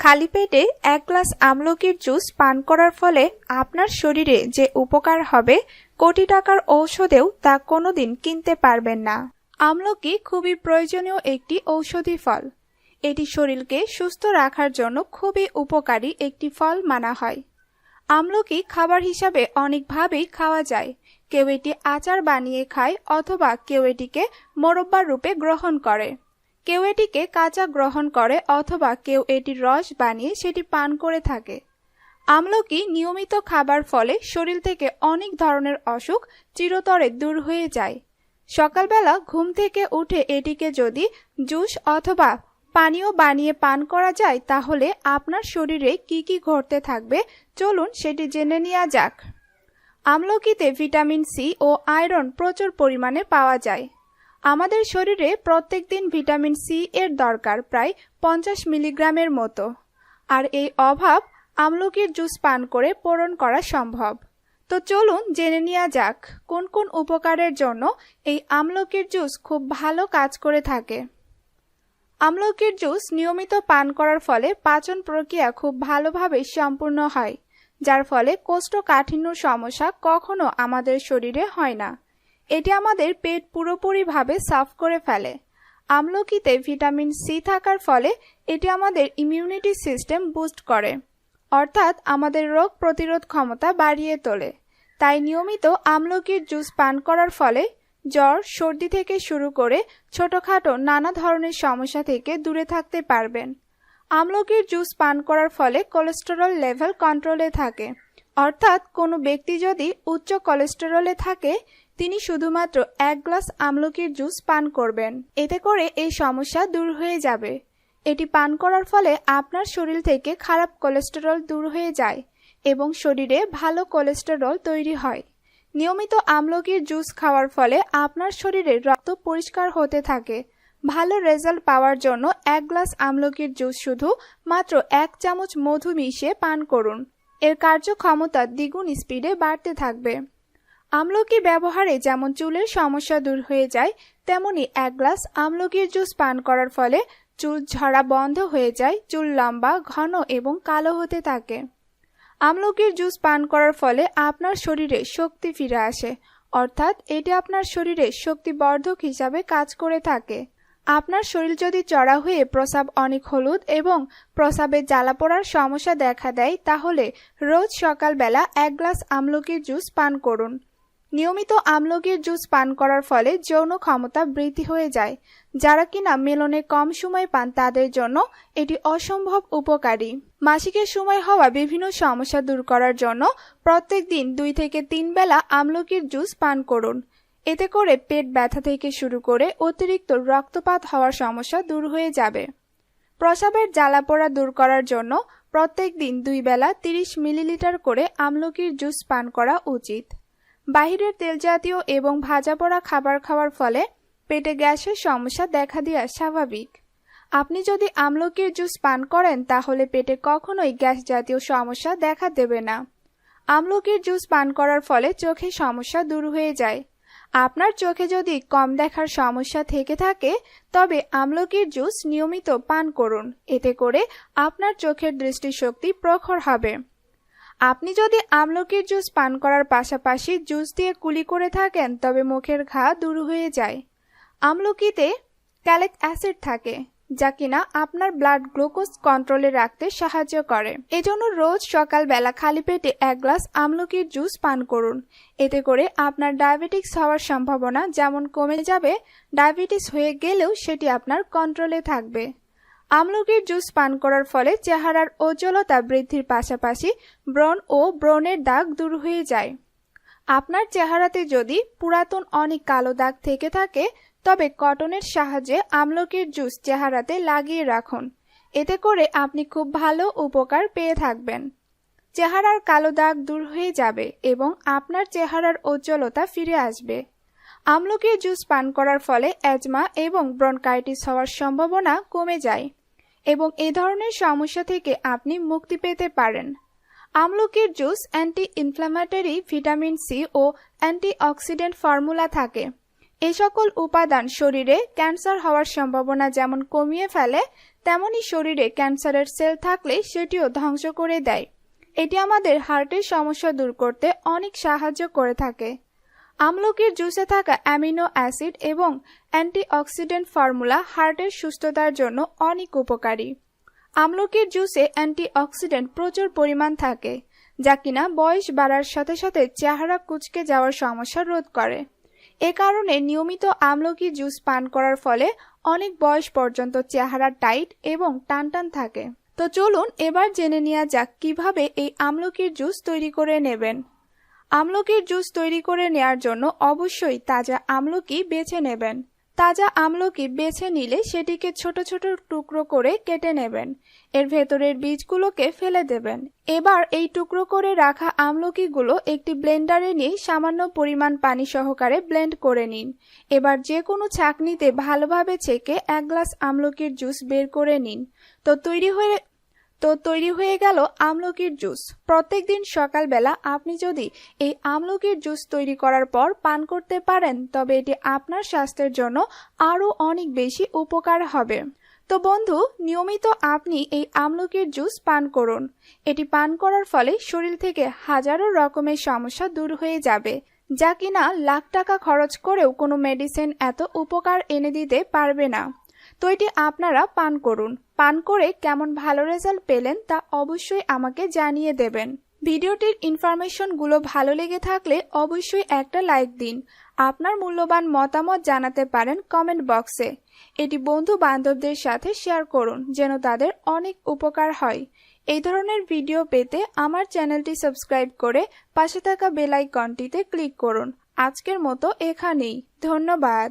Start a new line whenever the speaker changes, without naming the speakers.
খালি পেটে এক গ্লাস আমলকির জুস পান করার ফলে আপনার শরীরে যে উপকার হবে কোটি টাকার ঔষধেও তা কোনোদিন কিনতে পারবেন না। আমলকি খুবই প্রয়োজনীয় একটি ঔষধি ফল। এটি শরীরকে সুস্থ রাখার জন্য খুবই উপকারী একটি ফল মানা হয়। আমলকি খাবার হিসাবে অনেকভাবেই খাওয়া যায়। কেউ এটি আচার বানিয়ে খায় অথবা কেউ এটিকে মোরব্বার রূপে গ্রহণ করে। কেউ এটিকে কাঁচা গ্রহণ করে অথবা কেউ এটির রস বানিয়ে সেটি পান করে থাকে। আমলকি নিয়মিত খাবার ফলে শরীর থেকে অনেক ধরনের অসুখ চিরতরে দূর হয়ে যায়। সকালবেলা ঘুম থেকে উঠে এটিকে যদি জুস অথবা পানীয় বানিয়ে পান করা যায়, তাহলে আপনার শরীরে কি কি ঘটতে থাকবে চলুন সেটি জেনে নেওয়া যাক। আমলকিতে ভিটামিন সি ও আয়রন প্রচুর পরিমাণে পাওয়া যায়। আমাদের শরীরে প্রত্যেক দিন ভিটামিন সি এর দরকার প্রায় পঞ্চাশ মিলিগ্রামের মতো। আর এই অভাব আমলকির জুস পান করে পূরণ করা সম্ভব। তো চলুন জেনে নেওয়া যাক, কোন কোন উপকারের জন্য এই আমলকির জুস খুব ভালো কাজ করে থাকে। আমলকির জুস নিয়মিত পান করার ফলে পাচন প্রক্রিয়া খুব ভালোভাবে সম্পূর্ণ হয়, যার ফলে কোষ্ঠকাঠিন্য সমস্যা কখনো আমাদের শরীরে হয় না। এটি আমাদের পেট পুরোপুরিভাবে সাফ করে ফেলে। আমলকিতে ভিটামিন সি থাকার ফলে এটি আমাদের ইমিউনিটি সিস্টেম বুস্ট করে, অর্থাৎ আমাদের রোগ প্রতিরোধ ক্ষমতা বাড়িয়ে তোলে। তাই নিয়মিত আমলকির জুস পান করার ফলে জ্বর, সর্দি থেকে শুরু করে ছোটখাটো নানা ধরনের সমস্যা থেকে দূরে থাকতে পারবেন। আমলকির জুস পান করার ফলে কোলেস্টেরল লেভেল কন্ট্রোলে থাকে, অর্থাৎ কোনো ব্যক্তি যদি উচ্চ কোলেস্টেরলে থাকে তিনি শুধুমাত্র এক গ্লাস আমলকির জুস পান করবেন। এতে করে এই সমস্যা দূর হয়ে যাবে। এটি পান করার ফলে আপনার শরীর থেকে খারাপ কোলেস্টেরল দূর হয়ে যায় এবং শরীরে ভালো কোলেস্টেরল তৈরি হয়। নিয়মিত আমলকির জুস খাওয়ার ফলে আপনার শরীরে রক্ত পরিষ্কার হতে থাকে। ভালো রেজাল্ট পাওয়ার জন্য এক গ্লাস আমলকির জুস শুধু মাত্র এক চামচ মধু মিশিয়ে পান করুন। এর কার্যক্ষমতা দ্বিগুণ স্পিডে বাড়তে থাকবে। আমলকি ব্যবহারে যেমন চুলের সমস্যা দূর হয়ে যায়, তেমনি এক গ্লাস আমলকির জুস পান করার ফলে চুল ঝরা বন্ধ হয়ে যায়, চুল লম্বা, ঘন এবং কালো হতে থাকে। আমলকির জুস পান করার ফলে আপনার শরীরে শক্তি ফিরে আসে, অর্থাৎ এটি আপনার শরীরে শক্তিবর্ধক হিসাবে কাজ করে থাকে। আপনার শরীর যদি চড়া হয়ে প্রসাব অনেক হলুদ এবং প্রসাবে জ্বালা পড়ার সমস্যা দেখা দেয়, তাহলে রোজ সকালবেলা এক গ্লাস আমলকির জুস পান করুন। নিয়মিত আমলকির জুস পান করার ফলে যৌন ক্ষমতা বৃদ্ধি হয়ে যায়। যারা কিনা মেলনে কম সময় পান তাদের জন্য এটি অসম্ভব উপকারী। মাসিকের সময় হওয়া বিভিন্ন সমস্যা দূর করার জন্য প্রত্যেক দিন দুই থেকে তিন বেলা আমলকির জুস পান করুন। এতে করে পেট ব্যথা থেকে শুরু করে অতিরিক্ত রক্তপাত হওয়ার সমস্যা দূর হয়ে যাবে। প্রসাবের জ্বালা পোড়া দূর করার জন্য প্রত্যেক দিন দুই বেলা তিরিশ মিলিলিটার করে আমলকির জুস পান করা উচিত। বাহিরের তেলজাতীয় এবং ভাজা পড়া খাবার খাওয়ার ফলে পেটে গ্যাসের সমস্যা দেখা দেওয়া স্বাভাবিক। আপনি যদি আমলকির জুস পান করেন, তাহলে পেটে কখনোই গ্যাস জাতীয় সমস্যা দেখা দেবে না। আমলকির জুস পান করার ফলে চোখের সমস্যা দূর হয়ে যায়। আপনার চোখে যদি কম দেখার সমস্যা থেকে থাকে, তবে আমলকির জুস নিয়মিত পান করুন। এতে করে আপনার চোখের দৃষ্টিশক্তি প্রখর হবে। আপনি যদি আমলকির জুস পান করার পাশাপাশি জুস দিয়ে কুলি করে থাকেন, তবে মুখের ঘা দূর হয়ে যায়। আমলকিতে ক্যালেক অ্যাসিড থাকে, যা কিনা আপনার ব্লাড গ্লুকোজ কন্ট্রোলে রাখতে সাহায্য করে। এজন্য রোজ সকালবেলা খালি পেটে এক গ্লাস আমলকির জুস পান করুন। এতে করে আপনার ডায়াবেটিক্স হওয়ার সম্ভাবনা যেমন কমে যাবে, ডায়াবেটিস হয়ে গেলেও সেটি আপনার কন্ট্রোলে থাকবে। আমলকির জুস পান করার ফলে চেহারার উজ্জ্বলতা বৃদ্ধির পাশাপাশি ব্রণ ও ব্রণের দাগ দূর হয়ে যায়। আপনার চেহারাতে যদি পুরাতন অনেক কালো দাগ থেকে থাকে, তবে কটনের সাহায্যে আমলকির জুস চেহারাতে লাগিয়ে রাখুন। এতে করে আপনি খুব ভালো উপকার পেয়ে থাকবেন। চেহারার কালো দাগ দূর হয়ে যাবে এবং আপনার চেহারার উজ্জ্বলতা ফিরে আসবে। আমলকির জুস পান করার ফলে অ্যাজমা এবং ব্রনকাইটিস হওয়ার সম্ভাবনা কমে যায়। এবং এ ধরনের সমস্যা থেকে আপনি মুক্তি পেতে পারেন। আমলকির juice anti inflammatory vitamin C ও অ্যান্টিঅক্সিডেন্ট ফর্মুলা থাকে। এ সকল উপাদান শরীরে ক্যান্সার হওয়ার সম্ভাবনা যেমন কমিয়ে ফেলে, তেমনি শরীরে ক্যান্সারের সেল থাকলে সেটিও ধ্বংস করে দেয়। এটি আমাদের হার্টের সমস্যা দূর করতে অনেক সাহায্য করে থাকে। আমলকির জুসে থাকা অ্যামিনো অ্যাসিড এবং অ্যান্টিঅক্সিডেন্ট ফর্মুলা হার্টের সুস্থতার জন্য অনেক উপকারী। আমলকির জুসে অ্যান্টিঅক্সিডেন্ট প্রচুর পরিমাণ থাকে, যা কিনা বয়স বাড়ার সাথে সাথে চেহারা কুচকে যাওয়ার সমস্যা রোধ করে। এ কারণে নিয়মিত আমলকি জুস পান করার ফলে অনেক বয়স পর্যন্ত চেহারা টাইট এবং টানটান থাকে। তো চলুন এবার জেনে নেওয়া যাক কীভাবে এই আমলকির জুস তৈরি করে নেবেন। আমলকির জুস তৈরি করে নেয়ার জন্য অবশ্যই তাজা আমলকি বেছে নেবেন। তাজা আমলকি বেছে নিলে সেটিকে ছোট ছোট টুকরো করে কেটে নেবেন। এর ভেতরের বীজগুলোকে ফেলে দেবেন। এবার এই টুকরো করে রাখা আমলকিগুলো একটি ব্লেন্ডারে নিয়ে সামান্য পরিমাণ পানি সহকারে ব্লেন্ড করে নিন। এবার যে কোনো ছাকনিতে ভালোভাবে ছেঁকে এক গ্লাস আমলকির জুস বের করে নিন। তো তৈরি হয়ে তো তৈরি হয়ে গেল আমলকির জুস। প্রত্যেকদিন সকালবেলা আপনি যদি এই আমলকির জুস তৈরি করার পর পান করতে পারেন, তবে এটি আপনার স্বাস্থ্যের জন্য আরও অনেক বেশি উপকার হবে। তো বন্ধু, নিয়মিত আপনি এই আমলকির জুস পান করুন। এটি পান করার ফলে শরীর থেকে হাজারো রকমের সমস্যা দূর হয়ে যাবে, যা কিনা লাখ টাকা খরচ করেও কোনো মেডিসিন এত উপকার এনে দিতে পারবে না। তো এটি আপনারা পান করুন। পান করে কেমন ভালো রেজাল্ট পেলেন তা অবশ্যই আমাকে জানিয়ে দেবেন। ভিডিওটির ইনফরমেশনগুলো ভালো লেগে থাকলে অবশ্যই একটা লাইক দিন। আপনার মূল্যবান মতামত জানাতে পারেন কমেন্ট বক্সে। এটি বন্ধু বান্ধবদের সাথে শেয়ার করুন যেন তাদের অনেক উপকার হয়। এই ধরনের ভিডিও পেতে আমার চ্যানেলটি সাবস্ক্রাইব করে পাশে থাকা বেল আইকনটিতে ক্লিক করুন। আজকের মতো এখানেই। ধন্যবাদ।